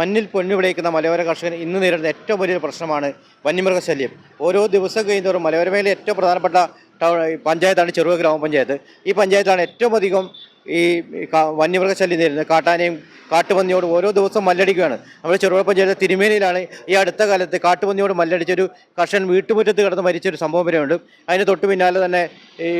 മഞ്ഞിൽ പൊന്നു വിളയിക്കുന്ന മലയോര കർഷകൻ ഇന്ന് നേരിടുന്ന ഏറ്റവും വലിയൊരു പ്രശ്നമാണ് വന്യമൃഗശല്യം. ഓരോ ദിവസം കഴിയുന്നതോറും മലയോര മേഖലയിലെ ഏറ്റവും പ്രധാനപ്പെട്ട പഞ്ചായത്താണ് ചെറുവ ഗ്രാമപഞ്ചായത്ത്. ഈ പഞ്ചായത്താണ് ഏറ്റവും അധികം ഈ വന്യമൃഗശല്യം നേരിടുന്നത്. കാട്ടാനയും കാട്ടുപന്നിയോട് ഓരോ ദിവസം മല്ലടിക്കുകയാണ്. നമ്മുടെ ചെറുപുഴ പഞ്ചായത്ത് തിരുമേനിയിലാണ് ഈ അടുത്ത കാലത്ത് കാട്ടുപന്നിയോട് മല്ലടിച്ചൊരു കർഷകൻ വീട്ടുമുറ്റത്ത് കിടന്ന് മരിച്ചൊരു സംഭവം വരെയുണ്ട്. അതിന് തൊട്ട് പിന്നാലെ തന്നെ ഈ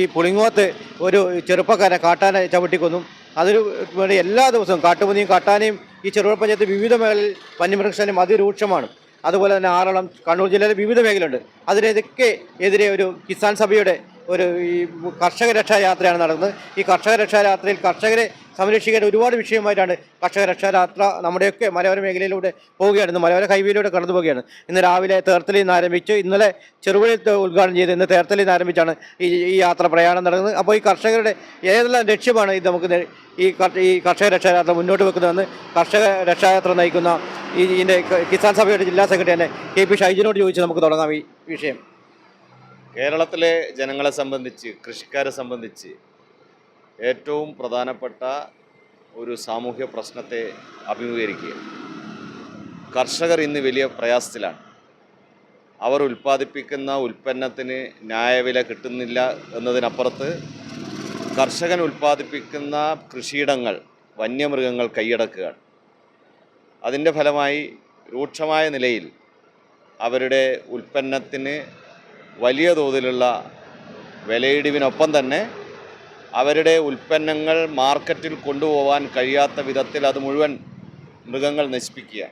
ഈ പുളിങ്ങോത്ത് ഒരു ചെറുപ്പക്കാരനെ കാട്ടാന ചവിട്ടിക്കൊന്നു അതൊരു വേണ്ടി എല്ലാ ദിവസവും കാട്ടുപന്നിയും കാട്ടാനയും ഈ ചെറുപുഴ പഞ്ചായത്ത് വിവിധ മേഖലയിൽ വന്യമൃഗശല്യം അതിരൂക്ഷമാണ്. അതുപോലെ തന്നെ ആറളം കണ്ണൂർ ജില്ലയിലെ വിവിധ മേഖലയുണ്ട്. അതിനൊക്കെ എതിരെ ഒരു കിസാൻ സഭയുടെ ഒരു ഈ കർഷക രക്ഷാ യാത്രയാണ് നടക്കുന്നത്. ഈ കർഷക രക്ഷാ യാത്രയിൽ കർഷകരെ സംരക്ഷിക്കേണ്ട ഒരുപാട് വിഷയമായിട്ടാണ് കർഷക രക്ഷാ യാത്ര നമ്മുടെയൊക്കെ മലയോര മേഖലയിലൂടെ പോവുകയാണ്. ഇന്ന് മലയോര ഹൈവേയിലൂടെ കടന്നു പോവുകയാണ്. ഇന്ന് രാവിലെ തേർത്തലിൽ നിന്ന് ആരംഭിച്ച് ഇന്നലെ ചെറുപുഴയിൽ ഉദ്ഘാടനം ചെയ്ത് ഇന്ന് തേർത്തലിൽ നിന്ന് ആരംഭിച്ചാണ് ഈ ഈ യാത്ര പ്രയാണം നടക്കുന്നത്. അപ്പോൾ ഈ കർഷകരുടെ ഏതെല്ലാം ലക്ഷ്യമാണ് ഇത് നമുക്ക് ഈ ഈ കർഷക രക്ഷായാത്ര മുന്നോട്ട് വെക്കുന്നതെന്ന് കർഷക രക്ഷായാത്ര നയിക്കുന്ന ഈ ഇതിന്റെ കിസാൻ സഭയുടെ ജില്ലാ സെക്രട്ടറി തന്നെ കെ പി ഷൈജിനോട് ചോദിച്ച് നമുക്ക് തുടങ്ങാം ഈ വിഷയം. കേരളത്തിലെ ജനങ്ങളെ സംബന്ധിച്ച് കൃഷിക്കാരെ സംബന്ധിച്ച് ഏറ്റവും പ്രധാനപ്പെട്ട ഒരു സാമൂഹ്യ പ്രശ്നത്തെ അഭിമുഖീകരിക്കുക കർഷകർ ഇന്ന് വലിയ പ്രയാസത്തിലാണ്. അവർ ഉൽപ്പാദിപ്പിക്കുന്ന ഉൽപ്പന്നത്തിന് ന്യായവില കിട്ടുന്നില്ല എന്നതിനപ്പുറത്ത് കർഷകൻ ഉൽപ്പാദിപ്പിക്കുന്ന കൃഷിയിടങ്ങൾ വന്യമൃഗങ്ങൾ കൈയടക്കുകയാണ്. അതിന്റെ ഫലമായി രൂക്ഷമായ നിലയിൽ അവരുടെ ഉൽപ്പന്നത്തിന് വലിയ തോതിലുള്ള വിലയിടിവിനൊപ്പം തന്നെ അവരുടെ ഉൽപ്പന്നങ്ങൾ മാർക്കറ്റിൽ കൊണ്ടുപോകാൻ കഴിയാത്ത വിധത്തിൽ അത് മുഴുവൻ മൃഗങ്ങൾ നശിപ്പിക്കുക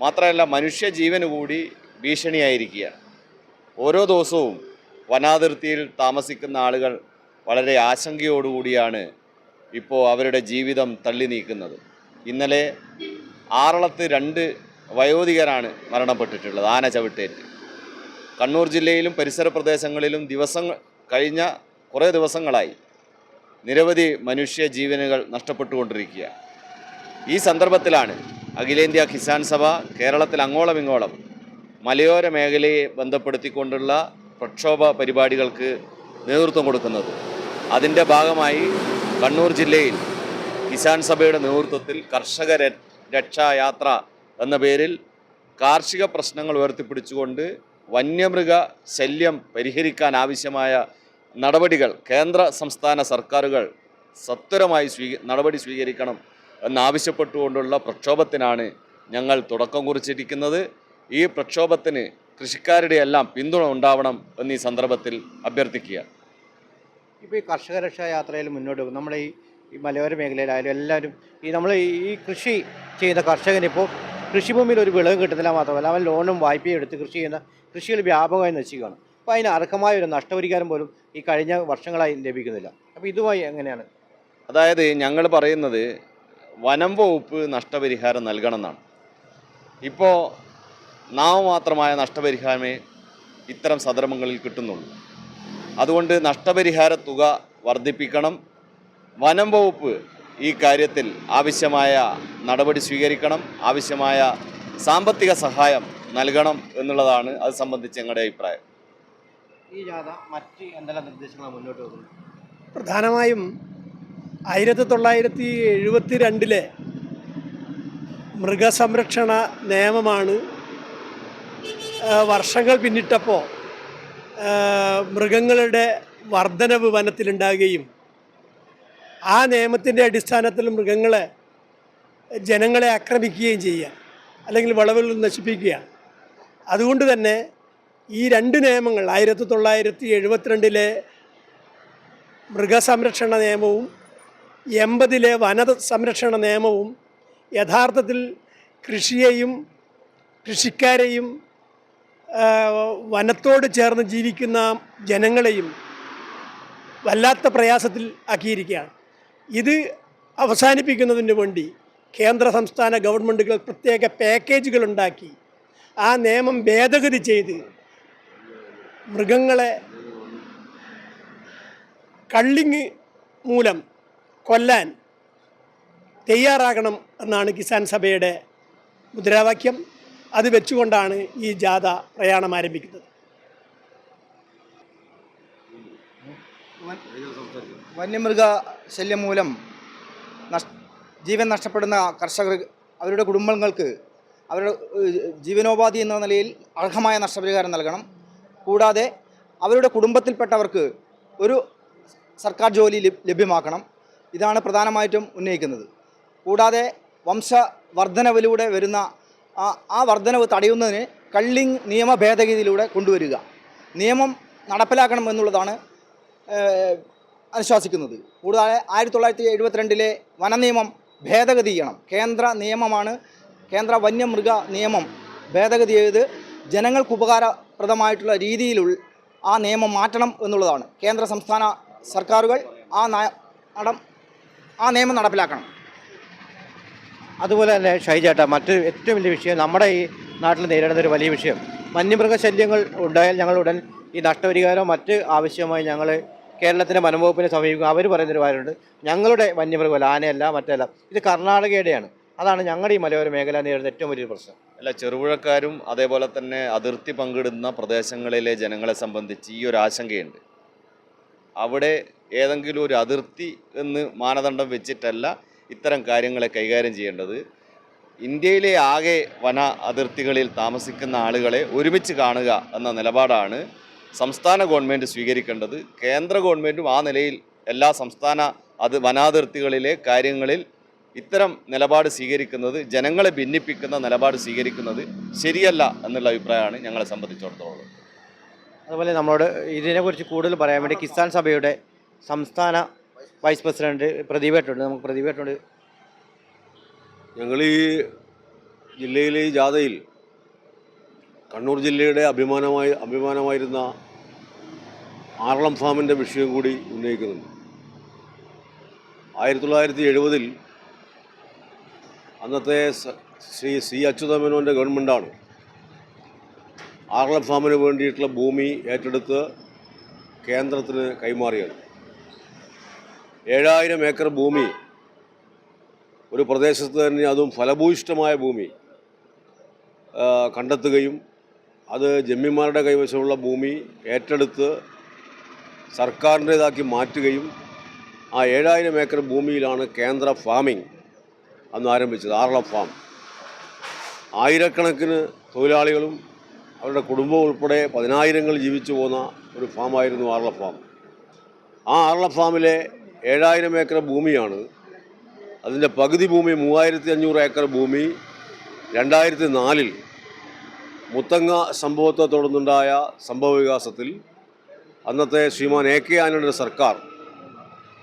മാത്രമല്ല മനുഷ്യജീവന് കൂടി ഭീഷണിയായിരിക്കുക ഓരോ ദിവസവും വനാതിർത്തിയിൽ താമസിക്കുന്ന ആളുകൾ വളരെ ആശങ്കയോടുകൂടിയാണ് ഇപ്പോൾ അവരുടെ ജീവിതം തള്ളി നീക്കുന്നത്. ഇന്നലെ ആറളത്ത് രണ്ട് വയോധികരാണ് മരണപ്പെട്ടിട്ടുള്ളത് ആന ചവിട്ടേറ്റ്. കണ്ണൂർ ജില്ലയിലും പരിസര പ്രദേശങ്ങളിലും ദിവസങ്ങൾ കഴിഞ്ഞ കുറേ ദിവസങ്ങളായി നിരവധി മനുഷ്യ ജീവനുകൾ നഷ്ടപ്പെട്ടുകൊണ്ടിരിക്കുക ഈ സന്ദർഭത്തിലാണ് അഖിലേന്ത്യാ കിസാൻ സഭ കേരളത്തിൽ അങ്ങോളം ഇങ്ങോളം മലയോര മേഖലയെ ബന്ധപ്പെടുത്തിക്കൊണ്ടുള്ള പ്രക്ഷോഭ പരിപാടികൾക്ക് നേതൃത്വം കൊടുക്കുന്നത്. അതിന്റെ ഭാഗമായി കണ്ണൂർ ജില്ലയിൽ കിസാൻ സഭയുടെ നേതൃത്വത്തിൽ കർഷക രക്ഷായാത്ര എന്ന പേരിൽ കാർഷിക പ്രശ്നങ്ങൾ ഉയർത്തിപ്പിടിച്ചുകൊണ്ട് വന്യമൃഗ ശല്യം പരിഹരിക്കാൻ ആവശ്യമായ നടപടികൾ കേന്ദ്ര സംസ്ഥാന സർക്കാരുകൾ സത്വരമായി സ്വീക നടപടി സ്വീകരിക്കണം എന്നാവശ്യപ്പെട്ടുകൊണ്ടുള്ള പ്രക്ഷോഭത്തിനാണ് ഞങ്ങൾ തുടക്കം കുറിച്ചിരിക്കുന്നത്. ഈ പ്രക്ഷോഭത്തിന് കൃഷിക്കാരുടെ എല്ലാം പിന്തുണ ഉണ്ടാവണം എന്നീ സന്ദർഭത്തിൽ അഭ്യർത്ഥിക്കുക. ഇപ്പോൾ ഈ കർഷക രക്ഷാ യാത്രയിൽ മുന്നോട്ട് പോകും. നമ്മൾ ഈ ഈ മലയോര മേഖലയിലായാലും എല്ലാവരും ഈ നമ്മൾ ഈ കൃഷി ചെയ്യുന്ന കർഷകനിപ്പോൾ കൃഷിഭൂമിയിൽ ഒരു വിളവ് കിട്ടുന്നില്ല മാത്രമല്ല അവൻ ലോണും വായ്പയും എടുത്ത് കൃഷി ചെയ്യുന്ന കൃഷികൾ വ്യാപകമായി നശിക്കുകയാണ്. അപ്പോൾ അതിന് അർഹമായ ഒരു നഷ്ടപരിഹാരം പോലും ഈ കഴിഞ്ഞ വർഷങ്ങളായി ലഭിക്കുന്നില്ല. അപ്പോൾ ഇതുമായി എങ്ങനെയാണ്? അതായത് ഞങ്ങൾ പറയുന്നത് വനം വകുപ്പ് നഷ്ടപരിഹാരം നൽകണം എന്നാണ് ഇപ്പോൾ നാമമാത്രമായ നഷ്ടപരിഹാരമേ ഇത്തരം സദർഭങ്ങളിൽ കിട്ടുന്നുള്ളൂ. അതുകൊണ്ട് നഷ്ടപരിഹാര തുക വർദ്ധിപ്പിക്കണം. വനം വകുപ്പ് ഈ കാര്യത്തിൽ ആവശ്യമായ നടപടി സ്വീകരിക്കണം. ആവശ്യമായ സാമ്പത്തിക സഹായം നൽകണം എന്നുള്ളതാണ് അത് സംബന്ധിച്ച് ഞങ്ങളുടെ അഭിപ്രായം. ഈ ജാഥ മറ്റ് എന്തെല്ലാം നിർദ്ദേശങ്ങളാണ് മുന്നോട്ട് വെക്കുന്നത്? പ്രധാനമായും ആയിരത്തി തൊള്ളായിരത്തി എഴുപത്തി രണ്ടിലെ മൃഗസംരക്ഷണ നിയമമാണ് വർഷങ്ങൾ പിന്നിട്ടപ്പോൾ മൃഗങ്ങളുടെ വർധനവ് വനത്തിലുണ്ടാകുകയും ആ നിയമത്തിന്റെ അടിസ്ഥാനത്തിൽ മൃഗങ്ങളെ ജനങ്ങളെ ആക്രമിക്കുകയും ചെയ്യുക അല്ലെങ്കിൽ വിളവുകൾ നശിപ്പിക്കുക അതുകൊണ്ട് തന്നെ ഈ രണ്ട് നിയമങ്ങൾ ആയിരത്തി തൊള്ളായിരത്തി എഴുപത്തിരണ്ടിലെ മൃഗസംരക്ഷണ നിയമവും എൺപതിലെ വന സംരക്ഷണ നിയമവും യഥാർത്ഥത്തിൽ കൃഷിയെയും കൃഷിക്കാരെയും വനത്തോട് ചേർന്ന് ജീവിക്കുന്ന ജനങ്ങളെയും വല്ലാത്ത പ്രയാസത്തിൽ ആക്കിയിരിക്കുകയാണ്. ഇത് അവസാനിപ്പിക്കുന്നതിന് വേണ്ടി കേന്ദ്ര സംസ്ഥാന ഗവൺമെന്റുകൾ പ്രത്യേക പാക്കേജുകൾ ഉണ്ടാക്കി ആ നിയമം ഭേദഗതി ചെയ്ത് മൃഗങ്ങളെ കള്ളിങ് മൂലം കൊല്ലാൻ തയ്യാറാകണം എന്നാണ് കിസാൻ സഭയുടെ മുദ്രാവാക്യം. അത് വെച്ചുകൊണ്ടാണ് ഈ ജാഥ പ്രയാണം ആരംഭിക്കുന്നത്. വന്യമൃഗ ശല്യം മൂലം ജീവൻ നഷ്ടപ്പെടുന്ന കർഷകർ അവരുടെ കുടുംബങ്ങൾക്ക് അവരുടെ ജീവനോപാധി എന്ന നിലയിൽ അർഹമായ നഷ്ടപരിഹാരം നൽകണം. കൂടാതെ അവരുടെ കുടുംബത്തിൽപ്പെട്ടവർക്ക് ഒരു സർക്കാർ ജോലി ലഭ്യമാക്കണം. ഇതാണ് പ്രധാനമായിട്ടും ഉന്നയിക്കുന്നത്. കൂടാതെ വംശവർദ്ധനവിലൂടെ വരുന്ന ആ വർധനവ് തടയുന്നതിന് കള്ളിങ് നിയമ ഭേദഗതിയിലൂടെ കൊണ്ടുവരിക. നിയമം നടപ്പിലാക്കണം എന്നുള്ളതാണ് അനുശാസിക്കുന്നത്. കൂടാതെ ആയിരത്തി തൊള്ളായിരത്തി എഴുപത്തിരണ്ടിലെ വനനിയമം ഭേദഗതി ചെയ്യണം. കേന്ദ്ര നിയമമാണ് കേന്ദ്ര വന്യമൃഗ നിയമം ഭേദഗതി ചെയ്ത് ജനങ്ങൾക്ക് ഉപകാരപ്രദമായിട്ടുള്ള രീതിയിലുള്ള ആ നിയമം മാറ്റണം എന്നുള്ളതാണ്. കേന്ദ്ര സംസ്ഥാന സർക്കാരുകൾ ആ നടം ആ നിയമം നടപ്പിലാക്കണം. അതുപോലെ തന്നെ ഷൈജേട്ട മറ്റ് ഏറ്റവും വലിയ വിഷയം നമ്മുടെ ഈ നാട്ടിൽ നേരിടുന്ന ഒരു വലിയ വിഷയം. വന്യമൃഗശല്യങ്ങൾ ഉണ്ടായാൽ ഞങ്ങൾ ഉടൻ ഈ നഷ്ടപരിഹാരം മറ്റ് ആവശ്യമായി ഞങ്ങൾ കേരളത്തിന്റെ വനംവകുപ്പിനെ സമീപിക്കും. അവർ പറയുന്നൊരു കാര്യമുണ്ട്. ഞങ്ങളുടെ വന്യമൃഗമല്ല ആനയല്ല മറ്റല്ല. ഇത് കർണാടകയുടെയാണ്. അതാണ് ഞങ്ങളുടെ ഈ മലയോര മേഖല നേരിടുന്ന ഏറ്റവും വലിയൊരു പ്രശ്നം. അല്ല ചെറുപുഴക്കാരും അതേപോലെ തന്നെ അതിർത്തി പങ്കിടുന്ന പ്രദേശങ്ങളിലെ ജനങ്ങളെ സംബന്ധിച്ച് ഈ ഒരു ആശങ്കയുണ്ട്. അവിടെ ഏതെങ്കിലും ഒരു അതിർത്തി എന്ന് മാനദണ്ഡം വെച്ചിട്ടല്ല ഇത്തരം കാര്യങ്ങളെ കൈകാര്യം ചെയ്യേണ്ടത്. ഇന്ത്യയിലെ ആകെ വന അതിർത്തികളിൽ താമസിക്കുന്ന ആളുകളെ ഒരുമിച്ച് കാണുക എന്ന നിലപാടാണ് സംസ്ഥാന ഗവൺമെന്റ് സ്വീകരിക്കേണ്ടത്. കേന്ദ്ര ഗവൺമെന്റും ആ നിലയിൽ എല്ലാ സംസ്ഥാന അത് വനാതിർത്തികളിലെ കാര്യങ്ങളിൽ ഇത്തരം നിലപാട് സ്വീകരിക്കുന്നത് ജനങ്ങളെ ഭിന്നിപ്പിക്കുന്ന നിലപാട് സ്വീകരിക്കുന്നത് ശരിയല്ല എന്നുള്ള അഭിപ്രായമാണ് ഞങ്ങളെ സംബന്ധിച്ചിടത്തോളം. അതുപോലെ നമ്മളോട് ഇതിനെക്കുറിച്ച് കൂടുതൽ പറയാൻ വേണ്ടി കിസാൻ സഭയുടെ സംസ്ഥാന വൈസ് പ്രസിഡന്റ് പ്രദീപേട്ടുണ്ട്. നമുക്ക് പ്രദീപേട്ടുണ്ട് ഞങ്ങൾ ഈ ജില്ലയിലെ ഈ ജാഥയിൽ കണ്ണൂർ ജില്ലയുടെ അഭിമാനമായി അഭിമാനമായിരുന്ന ആറളം ഫാമിന്റെ വിഷയം കൂടി ഉന്നയിക്കുന്നുണ്ട്. ആയിരത്തി തൊള്ളായിരത്തി എഴുപതിൽ അന്നത്തെ ശ്രീ സി അച്യുതമേനോന്റെ ഗവൺമെന്റാണ്. ആറളം ഫാമിന് വേണ്ടിയിട്ടുള്ള ഭൂമി ഏറ്റെടുത്ത് കേന്ദ്രത്തിന് കൈമാറിയത്. ഏഴായിരം ഏക്കർ ഭൂമി ഒരു പ്രദേശത്ത് തന്നെ അതും ഫലഭൂയിഷ്ടമായ ഭൂമി കണ്ടെത്തുകയും അത് ജമ്മിമാരുടെ കൈവശമുള്ള ഭൂമി ഏറ്റെടുത്ത് സർക്കാരിന്റേതാക്കി മാറ്റുകയും ആ ഏഴായിരം ഏക്കർ ഭൂമിയിലാണ് കേന്ദ്ര ഫാമിംഗ് അന്ന് ആരംഭിച്ചത് ആറള ഫാം. ആയിരക്കണക്കിന് തൊഴിലാളികളും അവരുടെ കുടുംബവും ഉൾപ്പെടെ പതിനായിരങ്ങൾ ജീവിച്ചു പോകുന്ന ഒരു ഫാമായിരുന്നു ആറള ഫാം. ആ ആറള ഫാമിലെ ഏഴായിരം ഏക്കർ ഭൂമിയാണ്. അതിന്റെ പകുതി ഭൂമി മൂവായിരത്തി അഞ്ഞൂറ് ഏക്കർ ഭൂമി രണ്ടായിരത്തി നാലിൽ മുത്തങ്ങ സംഭവത്തെ തുടർന്നുണ്ടായ സംഭവ വികാസത്തിൽ അന്നത്തെ ശ്രീമാൻ എ കെ ആനയുടെ സർക്കാർ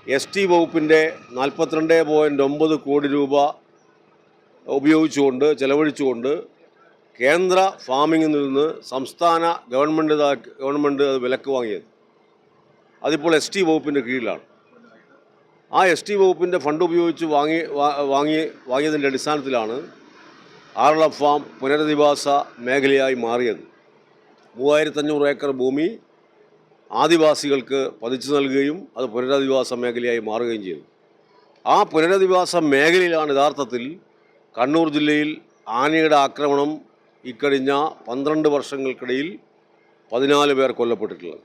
എസ് ടി വകുപ്പിന്റെ നാൽപ്പത്തിരണ്ട് പോയിന്റ് ഒമ്പത് കോടി രൂപ ഉപയോഗിച്ചുകൊണ്ട് ചെലവഴിച്ചുകൊണ്ട് കേന്ദ്ര ഫാമിങ്ങിൽ നിന്ന് സംസ്ഥാന ഗവൺമെന്റ് ഗവൺമെന്റ് അത് വിലക്ക് വാങ്ങിയത്. അതിപ്പോൾ എസ് ടി വകുപ്പിന്റെ കീഴിലാണ്. ആ എസ് ടി വകുപ്പിന്റെ ഫണ്ട് ഉപയോഗിച്ച് വാങ്ങി വാങ്ങി വാങ്ങിയതിന്റെ അടിസ്ഥാനത്തിലാണ് ആറള ഫാം പുനരധിവാസ മേഖലയായി മാറിയത്. മൂവായിരത്തഞ്ഞൂറ് ഏക്കർ ഭൂമി ആദിവാസികൾക്ക് പതിച്ചു നൽകുകയും അത് പുനരധിവാസ മേഖലയായി മാറുകയും ചെയ്തു. ആ പുനരധിവാസ മേഖലയിലാണ് യഥാർത്ഥത്തിൽ കണ്ണൂർ ജില്ലയിൽ ആനയുടെ ആക്രമണം ഇക്കഴിഞ്ഞ പന്ത്രണ്ട് വർഷങ്ങൾക്കിടയിൽ പതിനാല് പേർ കൊല്ലപ്പെട്ടിട്ടുള്ളത്.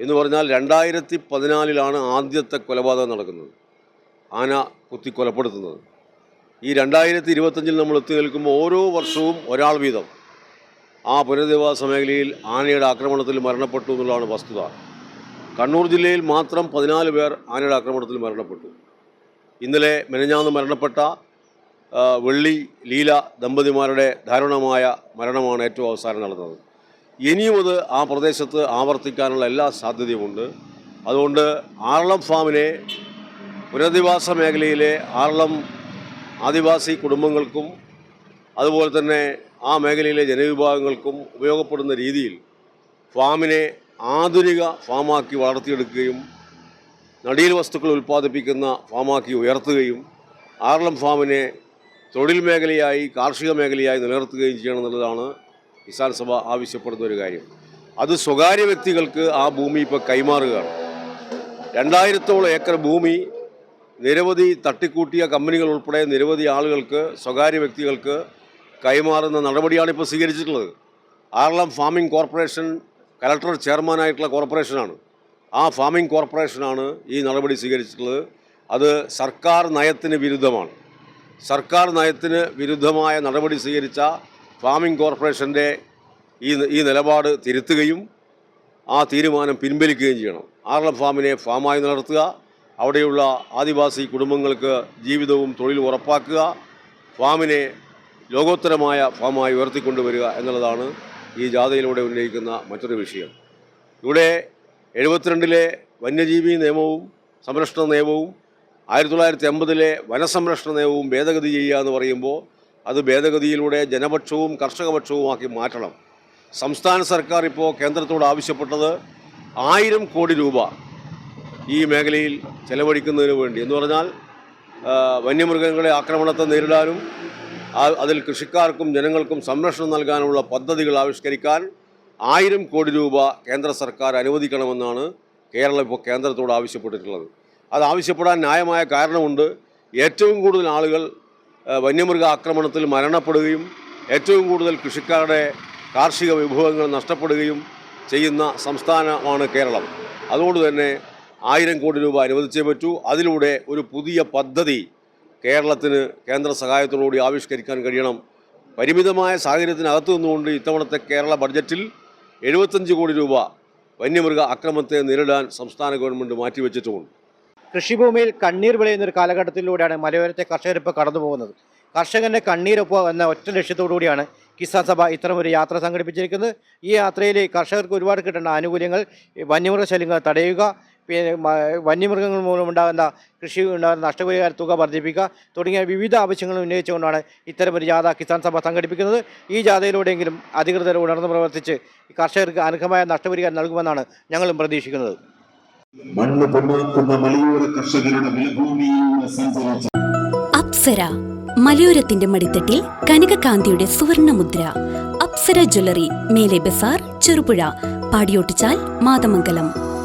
എന്ന് പറഞ്ഞാൽ രണ്ടായിരത്തി പതിനാലിലാണ് ആദ്യത്തെ കൊലപാതകം നടക്കുന്നത്. ആന കുത്തി കൊലപ്പെടുത്തുന്നത്. ഈ രണ്ടായിരത്തി ഇരുപത്തഞ്ചിൽ നമ്മൾ എത്തി നിൽക്കുമ്പോൾ ഓരോ വർഷവും ഒരാൾ വീതം. ആ പുനരധിവാസ മേഖലയിൽ ആനയുടെ ആക്രമണത്തിൽ മരണപ്പെട്ടു എന്നുള്ളതാണ് വസ്തുത. കണ്ണൂർ ജില്ലയിൽ മാത്രം പതിനാല് പേർ ആനയുടെ ആക്രമണത്തിൽ മരണപ്പെട്ടു. ഇന്നലെ മെനഞ്ഞാന്ന് മരണപ്പെട്ട വെള്ളി ലീല ദമ്പതിമാരുടെ ദാരുണമായ മരണമാണ് ഏറ്റവും അവസാനം നടന്നത്. ഇനിയും അത് ആ പ്രദേശത്ത് ആവർത്തിക്കാനുള്ള എല്ലാ സാധ്യതയുമുണ്ട്. അതുകൊണ്ട് ആറളം ഫാമിനെ പുനരധിവാസ മേഖലയിലെ ആറളം ആദിവാസി കുടുംബങ്ങൾക്കും അതുപോലെ തന്നെ ആ മേഖലയിലെ ജനവിഭാഗങ്ങൾക്കും ഉപയോഗപ്പെടുന്ന രീതിയിൽ ഫാമിനെ ആധുനിക ഫാമാക്കി വളർത്തിയെടുക്കുകയും നടീൽ വസ്തുക്കൾ ഉൽപ്പാദിപ്പിക്കുന്ന ഫാമാക്കി ഉയർത്തുകയും ആറളം ഫാമിനെ തൊഴിൽ മേഖലയായി കാർഷിക മേഖലയായി നിലനിർത്തുകയും ചെയ്യണം എന്നുള്ളതാണ് കിസാൻ സഭ ആവശ്യപ്പെടുന്ന ഒരു കാര്യം. അത് സ്വകാര്യ വ്യക്തികൾക്ക് ആ ഭൂമി ഇപ്പോൾ കൈമാറുകയാണ്. രണ്ടായിരത്തോളം ഏക്കർ ഭൂമി നിരവധി തട്ടിക്കൂട്ടിയ കമ്പനികൾ ഉൾപ്പെടെ നിരവധി ആളുകൾക്ക് സ്വകാര്യ വ്യക്തികൾക്ക് കൈമാറുന്ന നടപടിയാണ് ഇപ്പോൾ സ്വീകരിച്ചിട്ടുള്ളത്. ആറളം ഫാമിംഗ് കോർപ്പറേഷൻ കലക്ടർ ചെയർമാനായിട്ടുള്ള കോർപ്പറേഷനാണ്. ആ ഫാമിംഗ് കോർപ്പറേഷനാണ് ഈ നടപടി സ്വീകരിച്ചിട്ടുള്ളത്. അത് സർക്കാർ നയത്തിന് വിരുദ്ധമാണ്. സർക്കാർ നയത്തിന് വിരുദ്ധമായ നടപടി സ്വീകരിച്ച ഫാമിംഗ് കോർപ്പറേഷന്റെ ഈ ഈ നിലപാട് തിരുത്തുകയും ആ തീരുമാനം പിൻവലിക്കുകയും ചെയ്യണം. ആർളം ഫാമിനെ ഫാമായി നിലനിർത്തുക അവിടെയുള്ള ആദിവാസി കുടുംബങ്ങൾക്ക് ജീവിതവും തൊഴിലും ഉറപ്പാക്കുക ഫാമിനെ ലോകോത്തരമായ ഫാമായി ഉയർത്തിക്കൊണ്ടുവരിക എന്നുള്ളതാണ് ഈ ജാഥയിലൂടെ ഉന്നയിക്കുന്ന മറ്റൊരു വിഷയം. ഇവിടെ എഴുപത്തിരണ്ടിലെ വന്യജീവി നിയമവും സംരക്ഷണ നിയമവും ആയിരത്തി തൊള്ളായിരത്തി അമ്പതിലെ വനസംരക്ഷണ നിയമവും ഭേദഗതി ചെയ്യുക എന്ന് പറയുമ്പോൾ അത് ഭേദഗതിയിലൂടെ ജനപക്ഷവും കർഷകപക്ഷവുമാക്കി മാറ്റണം. സംസ്ഥാന സർക്കാർ ഇപ്പോൾ കേന്ദ്രത്തോട് ആവശ്യപ്പെട്ടത് ആയിരം കോടി രൂപ ഈ മേഖലയിൽ ചെലവഴിക്കുന്നതിന് വേണ്ടി. എന്ന് പറഞ്ഞാൽ വന്യമൃഗങ്ങളെ ആക്രമണത്തെ നേരിടാനും അതിൽ കൃഷിക്കാർക്കും ജനങ്ങൾക്കും സംരക്ഷണം നൽകാനുള്ള പദ്ധതികൾ ആവിഷ്കരിക്കാൻ ആയിരം കോടി രൂപ കേന്ദ്ര സർക്കാർ അനുവദിക്കണമെന്നാണ് കേരളം ഇപ്പോൾ കേന്ദ്രത്തോട് ആവശ്യപ്പെട്ടിട്ടുള്ളത്. അത് ആവശ്യപ്പെടാൻ ന്യായമായ കാരണമുണ്ട്. ഏറ്റവും കൂടുതൽ ആളുകൾ വന്യമൃഗ ആക്രമണത്തിൽ മരണപ്പെടുകയും ഏറ്റവും കൂടുതൽ കൃഷിക്കാരുടെ കാർഷിക വിഭവങ്ങൾ നഷ്ടപ്പെടുകയും ചെയ്യുന്ന സംസ്ഥാനമാണ് കേരളം. അതുകൊണ്ട് തന്നെ ആയിരം കോടി രൂപ അനുവദിച്ചേ പറ്റൂ. അതിലൂടെ ഒരു പുതിയ പദ്ധതി കേരളത്തിന് കേന്ദ്ര സഹായത്തോടുകൂടി ആവിഷ്കരിക്കാൻ കഴിയണം. പരിമിതമായ സാഹചര്യത്തിനകത്തു നിന്നുകൊണ്ട് ഇത്തവണത്തെ കേരള ബഡ്ജറ്റിൽ എഴുപത്തഞ്ച് കോടി രൂപ വന്യമൃഗ അക്രമത്തെ നേരിടാൻ സംസ്ഥാന ഗവൺമെന്റ് മാറ്റിവെച്ചിട്ടുമുണ്ട് കൃഷിഭൂമിയിൽ കണ്ണീർ വിളയുന്ന ഒരു കാലഘട്ടത്തിലൂടെയാണ് മലയോരത്തെ കർഷകരിപ്പ് കടന്നു പോകുന്നത് കർഷകന്റെ കണ്ണീരൊപ്പം എന്ന ഒറ്റ ലക്ഷ്യത്തോടു കൂടിയാണ് കിസാൻ സഭ ഇത്തരം ഒരു യാത്ര സംഘടിപ്പിച്ചിരിക്കുന്നത്. ഈ യാത്രയിൽ കർഷകർക്ക് ഒരുപാട് കിട്ടേണ്ട ആനുകൂല്യങ്ങൾ വന്യമൃഗശല്യങ്ങൾ തടയുക പിന്നെ വന്യമൃഗങ്ങൾ മൂലമുണ്ടാകുന്ന കൃഷി ഉണ്ടാകുന്ന നഷ്ടപരിഹാര തുക വർദ്ധിപ്പിക്കുക തുടങ്ങിയ വിവിധ ആവശ്യങ്ങൾ ഉന്നയിച്ചുകൊണ്ടാണ് ഇത്തരം ഒരു ജാഥ കിസാൻ സഭ സംഘടിപ്പിക്കുന്നത്. ഈ ജാഥയിലൂടെയെങ്കിലും അധികൃതർ ഉണർന്നു പ്രവർത്തിച്ച് കർഷകർക്ക് അർഹമായ നഷ്ടപരിഹാരം നൽകുമെന്നാണ് ഞങ്ങളും പ്രതീക്ഷിക്കുന്നത്. മണ്ണ് പൊന്നാക്കുന്ന മലയോര കർഷകരുടെ അപ്സര മലയോരത്തിന്റെ മടിത്തട്ടിൽ കനകകാന്തിയുടെ സുവർണമുദ്ര. അപ്സര ജ്വല്ലറി മേലെ ബസാർ ചെറുപുഴ പാടിയോട്ടിച്ചാൽ മാതമംഗലം.